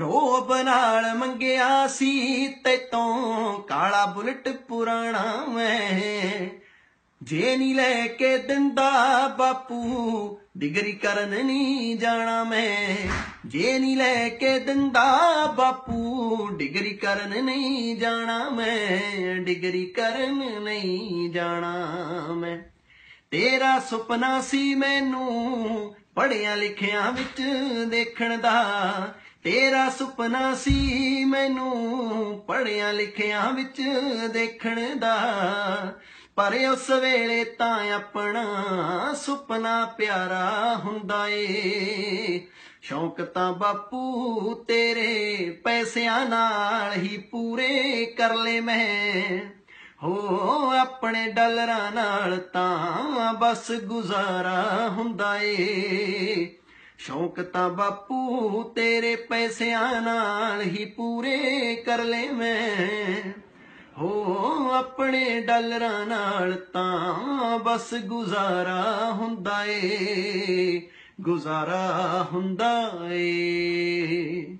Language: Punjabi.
ਰੋਬ ਨਾਲ ਮੰਗਿਆ ਸੀ ਤੈਤੋਂ ਕਾਲਾ ਬੁਲਟ ਪੁਰਾਣਾ ਮੈਂ। ਜੇ ਨਹੀਂ ਲੈ ਕੇ ਦਿੰਦਾ ਬਾਪੂ, ਡਿਗਰੀ ਕਰਨ ਨਹੀਂ ਜਾਣਾ ਮੈਂ। ਜੇ ਨਹੀਂ ਲੈ ਕੇ ਦਿੰਦਾ ਬਾਪੂ, ਡਿਗਰੀ ਕਰਨ ਨਹੀਂ ਜਾਣਾ ਮੈਂ। ਡਿਗਰੀ ਕਰਨ ਨਹੀਂ ਜਾਣਾ ਮੈਂ। ਤੇਰਾ ਸੁਪਨਾ ਸੀ ਮੈਨੂੰ ਪੜਿਆ ਲਿਖਿਆ ਵਿੱਚ ਦੇਖਣ ਦਾ। ਤੇਰਾ ਸੁਪਨਾ ਸੀ ਮੈਨੂੰ ਪੜਿਆ ਲਿਖਿਆ ਵਿੱਚ ਦੇਖਣ ਦਾ। ਪਰ ਉਸ ਵੇਲੇ ਤਾਂ ਆਪਣਾ ਸੁਪਨਾ ਪਿਆਰਾ ਹੁੰਦਾ ਏ। ਸ਼ੌਂਕ ਤਾਂ ਬਾਪੂ ਤੇਰੇ ਪੈਸਿਆਂ ਨਾਲ ਹੀ ਪੂਰੇ ਕਰ ਲੈ ਮੈਂ। ਹੋ ਆਪਣੇ ਡਲਰਾਂ ਨਾਲ ਤਾਂ ਬਸ ਗੁਜ਼ਾਰਾ ਹੁੰਦਾ ਏ। ਸ਼ੌਂਕ ਤਾਂ ਬਾਪੂ ਤੇਰੇ ਪੈਸਿਆਂ ਨਾਲ ਹੀ ਪੂਰੇ ਕਰ ਲੈ ਮੈਂ। ਹੋ ਆਪਣੇ ਡਲਰਾਂ ਨਾਲ ਤਾਂ ਬਸ ਗੁਜ਼ਾਰਾ ਹੁੰਦਾ ਏ। ਗੁਜ਼ਾਰਾ ਹੁੰਦਾ ਏ।